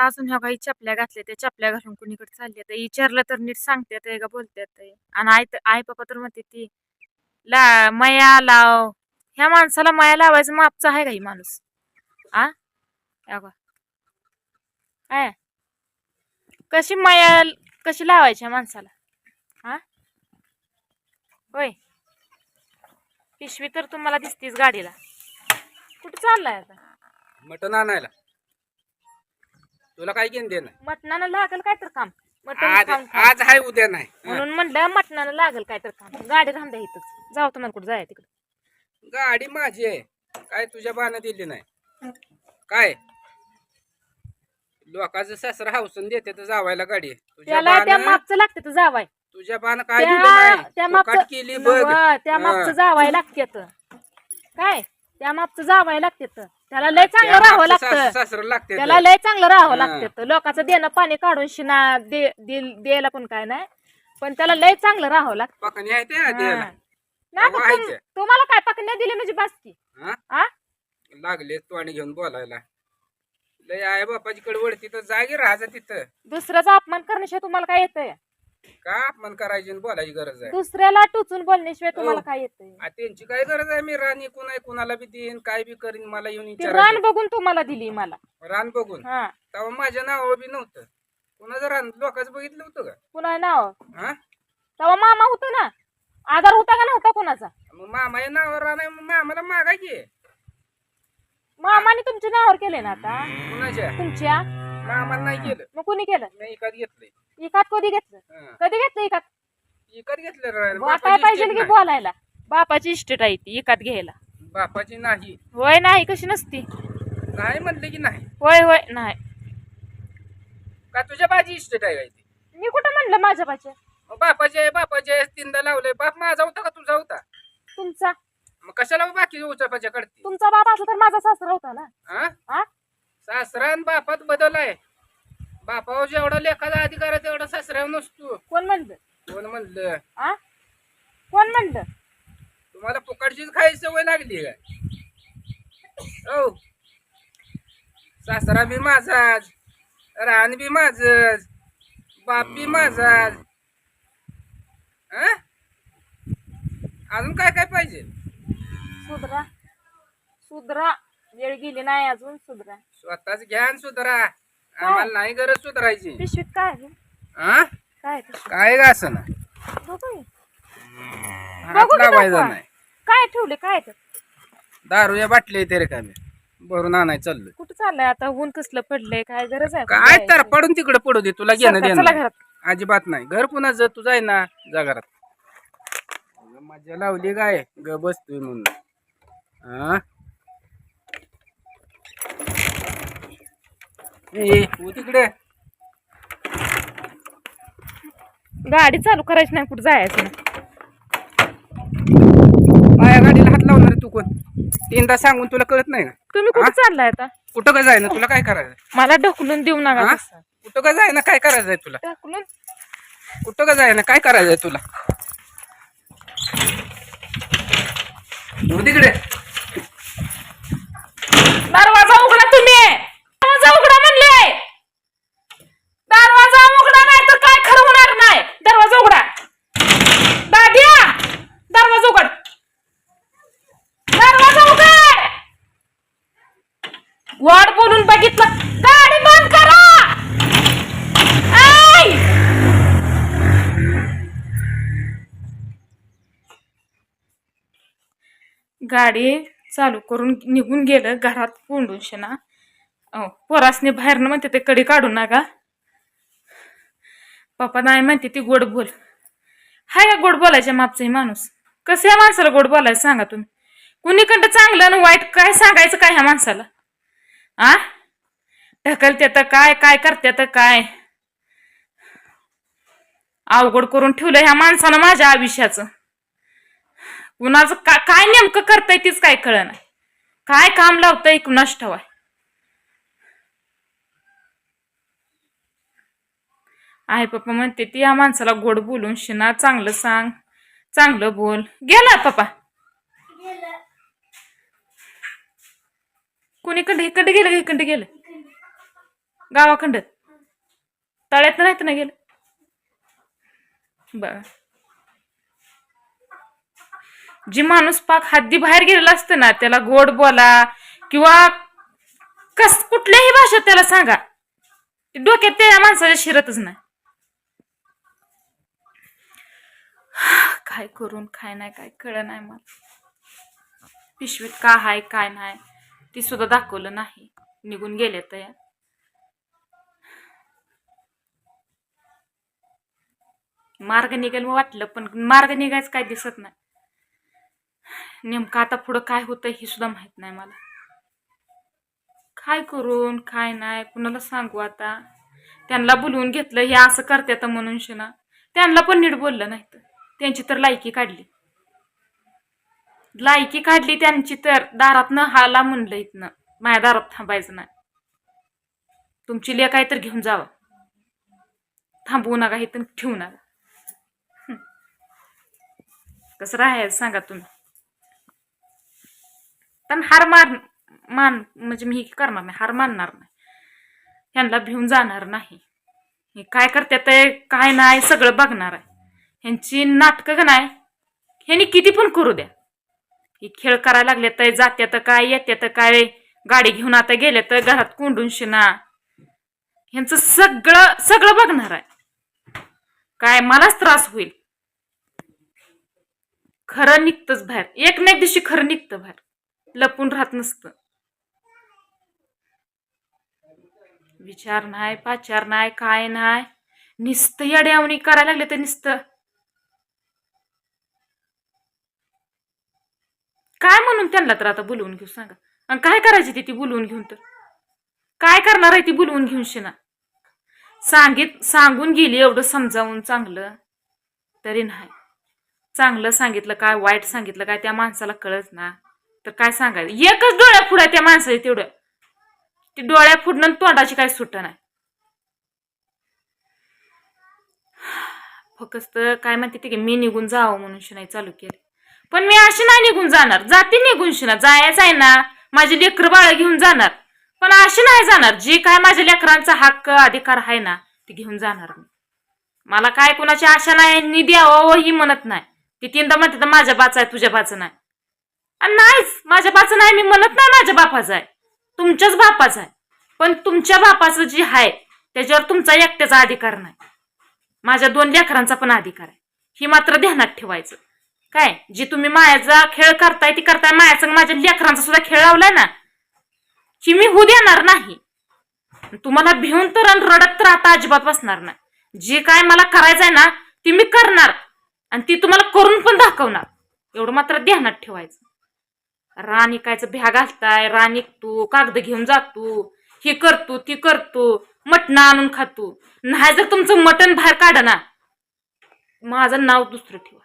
आता अजून ह्या काही चपल्या घातल्या त्या चपल्या घालून कुणीकडे चालल्या तर विचारलं तर नीट सांगतात का बोलतात आणि आई तर- आई पप्पा तर म्हणते ती ला मया लाव. ह्या माणसाला माया लावायचं मापचं आहे का ही माणूस? आ? या काय? कशी मया कशी लावायची ह्या माणसाला? हा होय. पिशवी तर तुम्हाला दिसतीच गाडीला. कुठे चाललाय आता? मटण आणायला. तुला काय घेऊन दे ना मटणानं लागल काय तर काम. मटण आज खाऊन खाऊन. आज आहे उद्या नाही. हं. म्हणून म्हणलं मटणानं लागल काय तर काम. गाडी थांबद्या इथंच. जाऊ तुम्हाला कुठं जाय तिकडे. गाडी माझी आहे. काय तुझ्या बाण दिली नाही. काय? लोकांचं सासरा हाऊसन देते तर जावायला गाडी. तुझ्या त्याला त्या मापचं लागते तर जावाय. तुझ्या बाण काय दिलं त्या नाही मापचं कट केली बघ. नव्ह, त्या मापचं हं. जावाय लागते काय? त्या मापचं जावाय लागते त्याला लय चांगलं राहावं लागतं. सासरं लागते त्याला लय चांगलं राहावं. लागतं लोकांचं देणं पाणी काढून शिना दे दिल- द्यायला पण काय नाही. पण त्याला लय चांगलं राहावं लागतं. पकणी आहे त्या द्यायला. हा. नाही व्हायचं. तुम्हाला काय पकड्या दिली म्हणजे बास की? हा? आ? लागले तू आणि घेऊन बोलायला. लय आहे बापाची कडवड तिथं जागी राहायचं तिथं. दुसऱ्याचा अपमान करण्याशिवाय तुम्हाला काय येतंय? का अपमान करायची आणि बोलायची गरज आहे? दुसऱ्याला टोचून बोलण्याशिवाय तुम्हाला हो. काय येतंय? आ, त्यांची काय गरज आहे? मी राणी कुणा कुणाला बी देईन काय बी करीन मला येऊन ती विचारायचं रान बघून तुम्हाला दिली मला. रान बघून? हा. तेव्हा माझ्या नावावर बी नव्हतं. कुणाचं रान? लोकांचं बघितलं होतं का? पुन्हा नाव? हा? तेव्हा मामा होता ना? आधार होता का नव्हता कोणाचा? मग मामा या नावावर रान आहे मग मामाला मागा की. मामाने तुमच्या नावावर केले ना आता? कुणाच्या? तुमच्या? मामाला नाही केलं. मग कुणी केलं? मी इकत घेतलंय. इकात कधी घेतलं. कधी घेतलं इकात? इकत घेतलं. वाटाय बापाची पाहिजे की. बोलायला? बापाची इस्टेट आहे ती इकात घ्यायला. बापाची नाही. होय नाही कशी नसती? नाही म्हणले की नाही. होय होय नाही. का तुझ्या बाजी इस्टेट आहे काय ती? मी कुठं म्हणलं माझ्या बाच्या मग बापाचे आहे बापाचे आहे, तीनदा लावलंय. बाप माझा होता का तुझा होता? तुमचा? मग कशाला बाकी उचापाच्या कडती तुमचा बाप असला तर माझा सासरा होता ना? हा? हा? सासरा आणि बापात बदल आहे. बापावर जेवढा लेखाचा अधिकार आहे तेवढा सासऱ्यावर नसतो. कोण म्हणलं? कोण म्हणलं? आ? कोण म्हणलं? तुम्हाला फुकटचीच खायची सवय लागली काय हो. सासरा बी माझाच रान बी माझच बाप बी माझाच. हा? अजून काय काय पाहिजे? सुधरा. सुधरा. वेळ गेली नाही अजून सुधरा. स्वतःच घ्यान सुधरा. आम्हाला नाही गरज सुधारायची. पिशवीत काय आहे? हा काय आहे पिशवीत? काय का असं ना? बघू हे. हात बघू की लावायचा दाखवा. नाही. काय ठेवले काय आहे ते? दारू या बाटली ते रे का भरून आणाय चाललोय. कुठं चाललंय आता? ऊन कसलं पडलंय? काय गरज आहे? काय तर पडून तिकडे पडू दे. तुला घेणं सरका, देणं. घरात. अजिबात नाही. घर कुणाचं तू जाय ना जा घरात. अगं, मजा लावली काय ग बसतोय म्हणून. हा ए, तू तिकडे. गाडी चालू करायची नाही कुठं जायचं माझ्या गाडीला हात लावणार आहे तू कोण? तीनदा सांगून तुला कळत नाही का तुम्ही कुठं चाललाय आता? कुठं का जाय ना तुला काय करायचं मला ढकलून देऊ नका हा? तसं. कुठं का जाय ना काय करायचंय तुला? ढकलून? कुठं का जाय ना काय करायचंय तुला? तू तिकडे. वाट बोलून बघितलं. गाडी बंद करा! गाडी चालू करून निघून गेलं घरात कोंडून ना अहो पोरासने बाहेरनं म्हणते ते कडी काढू नका पप्पा नाही म्हणते ती गोड बोल. हाय का गोड बोलायच्या मापचा माणूस? कसं या माणसाला गोड बोलायचं सांगा तुम्ही? कुणीकडं चांगलं आणि वाईट काय सांगायचं काय ह्या माणसाला? आ? ढकलते तर काय काय करते तर काय? अवघड करून ठेवलं ह्या माणसानं माझ्या आयुष्याचं. कुणाचं का काय नेमकं करताय तीच काय कळ नाही काय काम लावतंय कुणास ठेवाय आहे पप्पा म्हणते ती या माणसाला गोड बोलून शिना चांगलं सांग चांगलं बोल. गेला पप्पा. कुणीकडे इकडे गेलं इकडे गेलं? गावाखंड तळ्यात नाहीत ना गेलं? बर. जी माणूस पाक हद्दी बाहेर गेलेला असतं ना त्याला गोड बोला किंवा कस कुठल्याही भाषेत त्याला सांगा. ते डोक्यात त्या माणसाच्या शिरतच नाही. काय करून काय नाही काय कळ नाही मला. पिशवीत का हाय काय नाही. ती सुद्धा दाखवलं नाही. निघून गेले तर मार्ग निघेल मग वाटलं पण मार्ग निघायचं काय दिसत नाही. नेमकं आता पुढं काय होतं हे सुद्धा माहीत नाही मला. काय करून काय नाही कुणाला सांगू आता? त्यांना बोलवून घेतलं हे असं करतात म्हणून शिना. त्यांना पण नीट बोललं नाही तर त्यांची तर लायकी काढली. लायकी काढली त्यांची तर दारातनं हाला म्हणलं इथनं. माझ्या दारात थांबायचं नाही. तुमची लेख आहे तर घेऊन जावा. थांबवू नका इथं ठेवू नका. कसं राहायचं सांगा तुम्ही. पण हार मार मान म्हणजे मी हे करणार नाही हार मानणार नाही. ह्यांना भिवून जाणार नाही. हे काय करतात ते काय नाही सगळं बघणार आहे. ह्यांची नाटकं का नाही? ह्यांनी किती पण करू द्या. हे खेळ करायला लागले तर जात्यात काय येते तर काय? गाडी घेऊन आता गेले तर घरात कोंडून शिना. ह्यांचं सगळं सगळं बघणार आहे. काय मलाच त्रास होईल. खरं निघतच बाहेर. एक ना एक दिवशी खरं निघतं बाहेर. लपून राहत नसतं. विचार नाही पाचार नाही काय नाही. नुसतं येड्यावणी करायला लागले तर नुसतं काय म्हणून त्यांना तर आता बोलवून घेऊ सांगा? आणि काय करायची ती ती बोलवून घेऊन तर? काय करणार आहे ती बोलवून घेऊन शिना? सांगित सांगून गेली एवढं समजावून चांगलं. तरी नाही. चांगलं सांगितलं काय वाईट सांगितलं काय त्या माणसाला कळत ना. तर काय सांगायचं? एकच डोळ्या फुडा त्या माणसाची तेवढं. ती डोळ्या फुडणं तोंडाची काय सुट नाही. फक्त काय म्हणते ते की मी निघून जावं म्हणून शिनाई चालू केली. पण मी अशी नाही निघून जाणार. जाते निघून शिना. जायचं आहे ना माझी लेकर बाळ घेऊन जाणार. पण अशी नाही जाणार. जी काय माझ्या लेकरांचा हक्क अधिकार आहे ना ती घेऊन जाणार मी. मला काय कुणाची आशा नाही निधी द्यावं ही म्हणत नाही. ती तीनदा म्हणते तर माझ्या बाच आहे तुझ्या बाचं नाही. आणि नाहीच. माझ्या बाचं नाही मी म्हणत नाही माझ्या बापाचं आहे. तुमच्याच बापाचं आहे. पण तुमच्या बापाचं जे आहे त्याच्यावर तुमचा एकट्याचा अधिकार नाही. माझ्या दोन लेकरांचा पण अधिकार आहे. ही मात्र ध्यानात ठेवायचं. काय जी तुम्ही मायाचा खेळ करताय ती करताय मायाचा माझ्या लेकरांचा सुद्धा खेळ लावलाय ना की मी होऊ देणार नाही. तुम्हाला भिवून तर आणि रडत तर आता अजिबात बसणार नाही. जे काय मला करायचंय ना ती मी करणार. आणि ती तुम्हाला करून पण दाखवणार. एवढं मात्र ध्यानात ठेवायचं. राणी इकायचं भ्या घालताय रान तू कागद घेऊन जातो हे करतो ती करतो मटण आणून खातो नाही जर तुमचं मटण बाहेर काढा ना माझं नाव दुसरं ठेवा.